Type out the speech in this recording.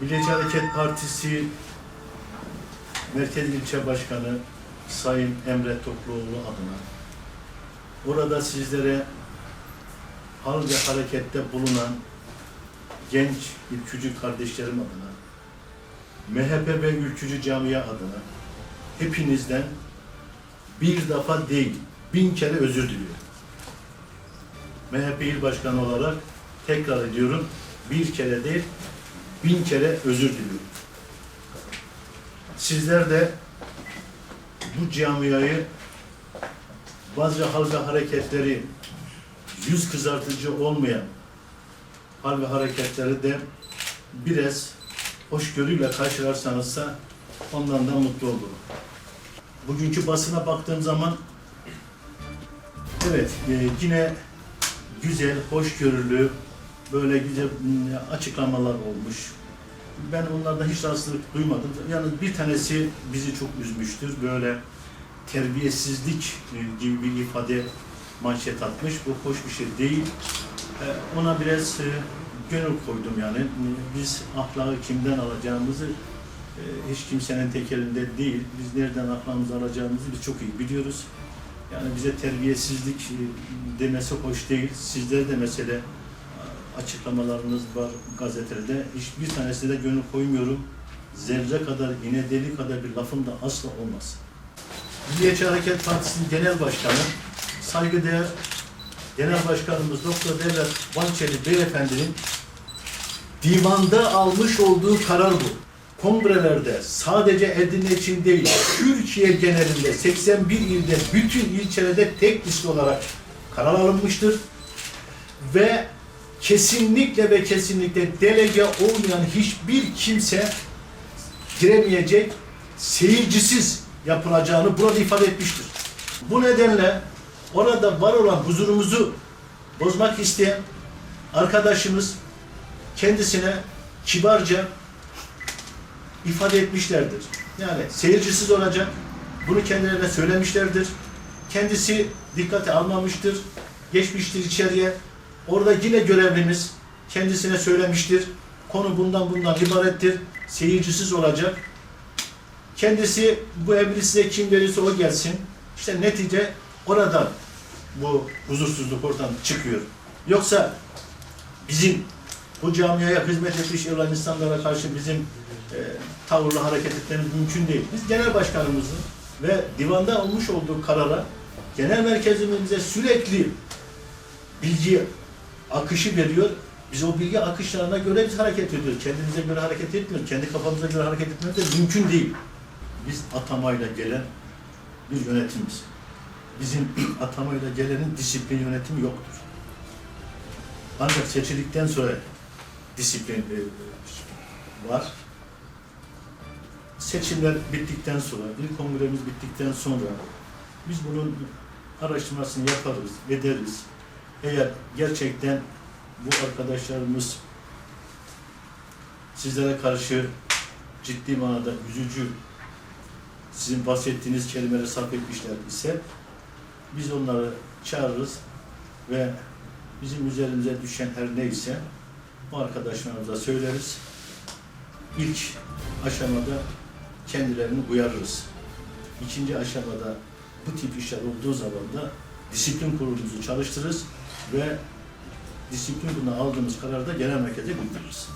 Milliyetçi Hareket Partisi Merkez İlçe Başkanı Sayın Emre Tokluoğlu adına burada sizlere hal ve harekette bulunan genç ülkücü kardeşlerim adına MHP ve ülkücü camia adına hepinizden bir defa değil, bin kere özür diliyorum. MHP İl Başkanı olarak tekrar ediyorum, bir kere değil, bin kere özür diliyorum. Sizler de bu camiayı bazı hal ve hareketleri yüz kızartıcı olmayan hal ve hareketleri de biraz hoşgörüyle karşılarsanızsa ondan da mutlu olurum. Bugünkü basına baktığım zaman evet e, yine güzel, hoşgörülü, böyle güzel mm, açıklamalar olmuş. Ben onlardan hiç rahatsızlık duymadım. Yalnız bir tanesi bizi çok üzmüştür. Böyle terbiyesizlik e, gibi bir ifade manşet atmış. Bu hoş bir şey değil. E, Ona biraz e, gönül koydum yani. Biz ahlakı kimden alacağımızı hiç kimsenin tek elinde değil. Biz nereden aklımızı alacağımızı biz çok iyi biliyoruz. Yani bize terbiyesizlik demesi hoş değil. Sizler de mesela e, açıklamalarınız var gazetede. Hiçbir tanesine de gönül koymuyorum. Zerre kadar, iğne deli kadar bir lafım da asla olmaz. Milliyetçi Hareket Partisi'nin genel başkanı, saygıdeğer Genel Başkanımız Doktor Devlet Bahçeli Beyefendinin divanda almış olduğu karar bu. Kongrelerde sadece Edirne için değil, Türkiye genelinde 81 ilde, bütün ilçelerde tek liste olarak karar alınmıştır. Ve kesinlikle ve kesinlikle delege olmayan hiçbir kimse giremeyecek, seyircisiz yapılacağını burada ifade etmiştir. Bu nedenle orada var olan huzurumuzu bozmak isteyen arkadaşımız kendisine kibarca ifade etmişlerdir. Yani seyircisiz olacak, bunu kendilerine söylemişlerdir. Kendisi dikkate almamıştır, geçmiştir içeriye. Orada yine görevlimiz kendisine söylemiştir. Konu bundan bundan ibarettir. Seyircisiz olacak. Kendisi bu emri size kim verirse o gelsin. İşte netice oradan bu huzursuzluk oradan çıkıyor. Yoksa bizim bu camiaya hizmet etmiş olan insanlara karşı bizim e, tavırlı hareket etmemiz mümkün değil. Biz genel başkanımızın ve divanda almış olduğu karara genel merkezimize sürekli bilgi akışı veriyor. Biz o bilgi akışlarına göre biz hareket ediyoruz. Kendimize göre hareket etmiyoruz. Kendi kafamıza göre hareket etmemiz de mümkün değil. Biz atamayla gelen bir yönetimiz. Bizim atamayla gelenin disiplin yönetimi yoktur. Ancak seçildikten sonra disiplin e, var. Seçimler bittikten sonra, bir kongremiz bittikten sonra biz bunun araştırmasını yaparız, ederiz. Eğer gerçekten bu arkadaşlarımız sizlere karşı ciddi manada üzücü, sizin bahsettiğiniz kelimeleri sarf etmişler ise biz onları çağırırız ve bizim üzerimize düşen her neyse bu arkadaşlarımıza söyleriz. İlk aşamada kendilerini uyarırız. İkinci aşamada bu tip işler olduğu zaman da disiplin kurulumuzu çalıştırırız ve disiplin kuruluna aldığımız kararı da genel merkeze bildiririz.